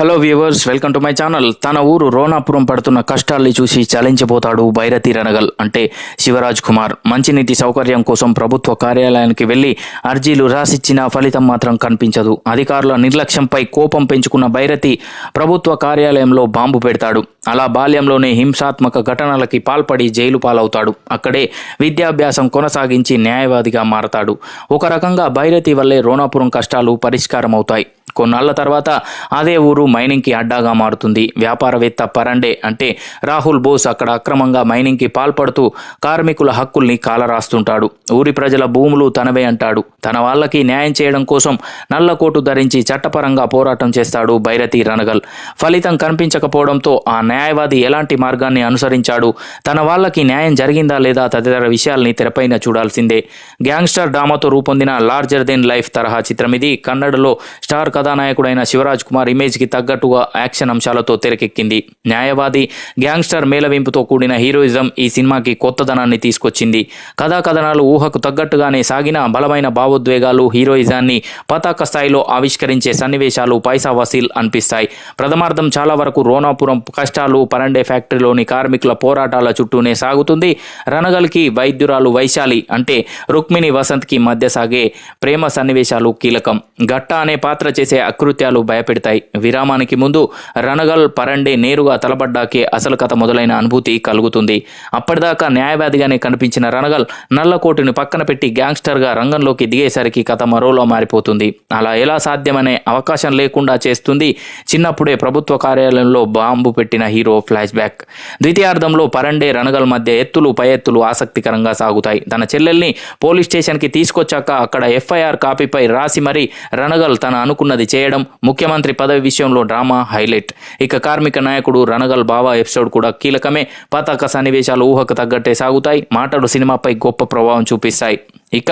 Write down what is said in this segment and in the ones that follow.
Hello viewers welcome to my channel. తన ఊరు రోనాపురం పడుతున్న కష్టాల్ని చూసి చలించిపోతాడు భైరతి రణగల్ అంటే శివరాజ్ కుమార్. మంచినీటి సౌకర్యం కోసం ప్రభుత్వ కార్యాలయానికి వెళ్ళి అర్జీలు రాసిచ్చిన ఫలితం మాత్రం కనిపించదు. అధికారుల నిర్లక్ష్యంపై కోపం పెంచుకున్న భైరతి ప్రభుత్వ కార్యాలయంలో బాంబు పెడతాడు. అలా బాల్యంలోనే హింసాత్మక ఘటనలకి పాల్పడి జైలు పాలవుతాడు. అక్కడే విద్యాభ్యాసం కొనసాగించి న్యాయవాదిగా మారతాడు. ఒక రకంగా భైరతి వల్లే రోణాపురం కష్టాలు పరిష్కారం అవుతాయి కొన్నాళ్ళ తర్వాత అదే ఊరు మైనింగ్కి అడ్డాగా మారుతుంది. వ్యాపారవేత్త పరండే అంటే రాహుల్ బోస్ అక్కడ అక్రమంగా మైనింగ్కి పాల్పడుతూ కార్మికుల హక్కుల్ని కాలరాస్తుంటాడు. ఊరి ప్రజల భూములు తనవే అంటాడు. తన వాళ్ళకి న్యాయం చేయడం కోసం నల్లకోటు ధరించి చట్టపరంగా పోరాటం చేస్తాడు భైరతి రణగల్. ఫలితం కనిపించకపోవడంతో ఆ న్యాయ న్యాయవాది ఎలాంటి మార్గాన్ని అనుసరించాడు? తన వాళ్ళకి న్యాయం జరిగిందా లేదా తదితర విషయాల్ని తెరపైన చూడాల్సిందే. గ్యాంగ్స్టర్ డ్రామాతో రూపొందిన లార్జర్ దెన్ లైఫ్ తరహా చిత్రం ఇది. కన్నడలో స్టార్ కథానాయకుడైన శివరాజ్ కుమార్ ఇమేజ్కి తగ్గట్టుగా యాక్షన్ అంశాలతో తెరకెక్కింది. న్యాయవాది గ్యాంగ్స్టర్ మేలవింపుతో కూడిన హీరోయిజం ఈ సినిమాకి కొత్తదనాన్ని తీసుకొచ్చింది. కథాకథనాలు ఊహకు తగ్గట్టుగానే సాగిన బలమైన భావోద్వేగాలు హీరోయిజాన్ని పతాక స్థాయిలో ఆవిష్కరించే సన్నివేశాలు పైసా వసీల్ అనిపిస్తాయి. ప్రథమార్థం చాలా వరకు రోనాపురం కష్టాలు పరండే ఫ్యాక్టరీలోని కార్మికుల పోరాటాల చుట్టూనే సాగుతుంది. రణగల్కి వైద్యురాలు వైశాలి అంటే రుక్మిణి వసంత్కి మధ్య సాగే ప్రేమ సన్నివేశాలు కీలకం. గట్ట అనే పాత్ర చేసే అకృత్యాలు భయపెడతాయి. విరామానికి ముందు రణగల్ పరండే నేరుగా తలబడ్డాకే అసలు కథ మొదలైన అనుభూతి కలుగుతుంది. అప్పటిదాకా న్యాయవాదిగానే కనిపించిన రణగల్ నల్లకోటుని పక్కన పెట్టి గ్యాంగ్స్టర్గా రంగంలోకి దిగేసరికి కథ మరోలో మారిపోతుంది. అలా ఎలా సాధ్యమనే అవకాశం లేకుండా చేస్తుంది చిన్నప్పుడే ప్రభుత్వ కార్యాలయంలో బాంబు పెట్టిన హీరో ఫ్లాష్ బ్యాక్. ద్వితీయార్థంలో పరండే రణగల్ మధ్య ఎత్తులు పై ఎత్తులు ఆసక్తికరంగా సాగుతాయి. తన చెల్లెల్ని పోలీస్ స్టేషన్కి తీసుకొచ్చాక అక్కడ ఎఫ్ఐఆర్ కాపీపై రాసి మరీ రణగల్ తన అనుకున్నది చేయడం ముఖ్యమంత్రి పదవి విషయంలో డ్రామా హైలైట్. ఇక కార్మిక నాయకుడు రణగల్ బావా ఎపిసోడ్ కూడా కీలకమే. పతాక సన్నివేశాలు ఊహకు తగ్గట్టే సాగుతాయి. మాటలు సినిమాపై గొప్ప ప్రభావం చూపిస్తాయి. ఇక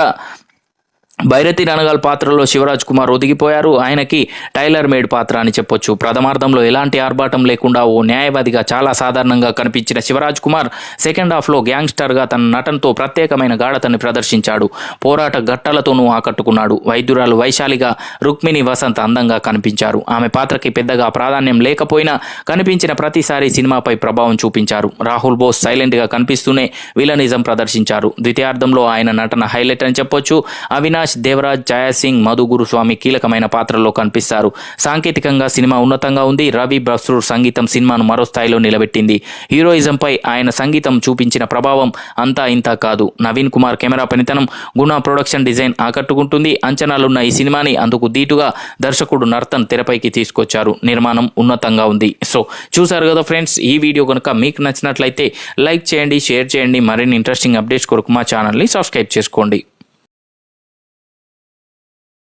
భైరతి రణగాల్ పాత్రలో శివరాజ్ కుమార్ ఒదిగిపోయారు. ఆయనకి టైలర్ మేడ్ పాత్ర అని చెప్పొచ్చు. ప్రథమార్థంలో ఎలాంటి ఆర్భాటం లేకుండా ఓ న్యాయవాదిగా చాలా సాధారణంగా కనిపించిన శివరాజ్ కుమార్ సెకండ్ హాఫ్లో గ్యాంగ్స్టర్గా తన నటనతో ప్రత్యేకమైన గాఢతని ప్రదర్శించాడు. పోరాట ఘట్టాలతోనూ ఆకట్టుకున్నాడు. వైద్యురాలు వైశాలిగా రుక్మిణి వసంత్ అందంగా కనిపించారు. ఆమె పాత్రకి పెద్దగా ప్రాధాన్యం లేకపోయినా కనిపించిన ప్రతిసారి సినిమాపై ప్రభావం చూపించారు. రాహుల్ బోస్ సైలెంట్గా కనిపిస్తూనే విలనిజం ప్రదర్శించారు. ద్వితీయార్థంలో ఆయన నటన హైలైట్ అని చెప్పొచ్చు. అవినాష్ దేవరాజ్ ఛాయాసింగ్ మధు గురుస్వామి కీలకమైన పాత్రల్లో కనిపిస్తారు. సాంకేతికంగా సినిమా ఉన్నతంగా ఉంది. రవి బస్రూర్ సంగీతం సినిమాను మరో స్థాయిలో నిలబెట్టింది. హీరోయిజంపై ఆయన సంగీతం చూపించిన ప్రభావం అంతా ఇంత కాదు. నవీన్ కుమార్ కెమెరా పనితనం గుణ ప్రొడక్షన్ డిజైన్ ఆకట్టుకుంటుంది. అంచనాలున్న ఈ సినిమాని అందుకు దీటుగా దర్శకుడు నర్తన్ తెరపైకి తీసుకొచ్చారు. నిర్మాణం ఉన్నతంగా ఉంది. సో చూసారు కదా ఫ్రెండ్స్ ఈ వీడియో కనుక మీకు నచ్చినట్లయితే లైక్ చేయండి షేర్ చేయండి. మరిన్ని ఇంట్రెస్టింగ్ అప్డేట్స్ కొరకు మా ఛానల్ని సబ్స్క్రైబ్ చేసుకోండి.